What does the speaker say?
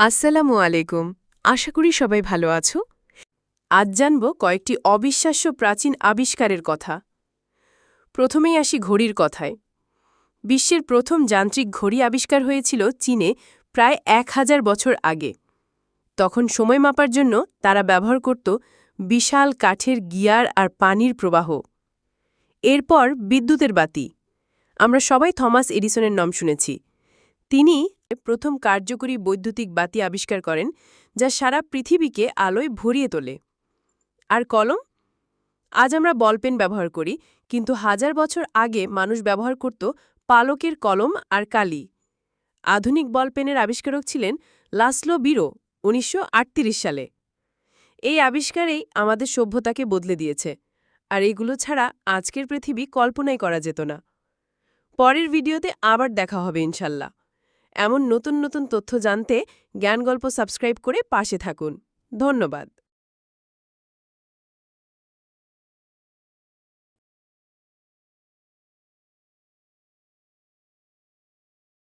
আসসালামু আলাইকুম। আশা করি সবাই ভালো আছো। আজ জানব কয়েকটি অবিশ্বাস্য প্রাচীন আবিষ্কারের কথা। প্রথমেই আসি ঘড়ির কথায়। বিশ্বের প্রথম যান্ত্রিক ঘড়ি আবিষ্কার হয়েছিল চীনে প্রায় এক হাজার বছর আগে। তখন সময় মাপার জন্য তারা ব্যবহার করত বিশাল কাঠের গিয়ার আর পানির প্রবাহ। এরপর বিদ্যুতের বাতি। আমরা সবাই থমাস এডিসনের নাম শুনেছি। তিনি প্রথম কার্যকরী বৈদ্যুতিক বাতি আবিষ্কার করেন, যা সারা পৃথিবীকে আলোয় ভরিয়ে তোলে। আর কলম? আজ আমরা বলপেন ব্যবহার করি, কিন্তু হাজার বছর আগে মানুষ ব্যবহার করত পালকের কলম আর কালি। আধুনিক বলপেনের আবিষ্কারক ছিলেন লাসলো বিরো, উনিশশো আটত্রিশ সালে। এই আবিষ্কারেই আমাদের সভ্যতাকে বদলে দিয়েছে, আর এগুলো ছাড়া আজকের পৃথিবী কল্পনাই করা যেত না। পরের ভিডিওতে আবার দেখা হবে ইনশাল্লাহ। এমন নতুন নতুন তথ্য জানতে জ্ঞান গল্প সাবস্ক্রাইব করে পাশে থাকুন। ধন্যবাদ।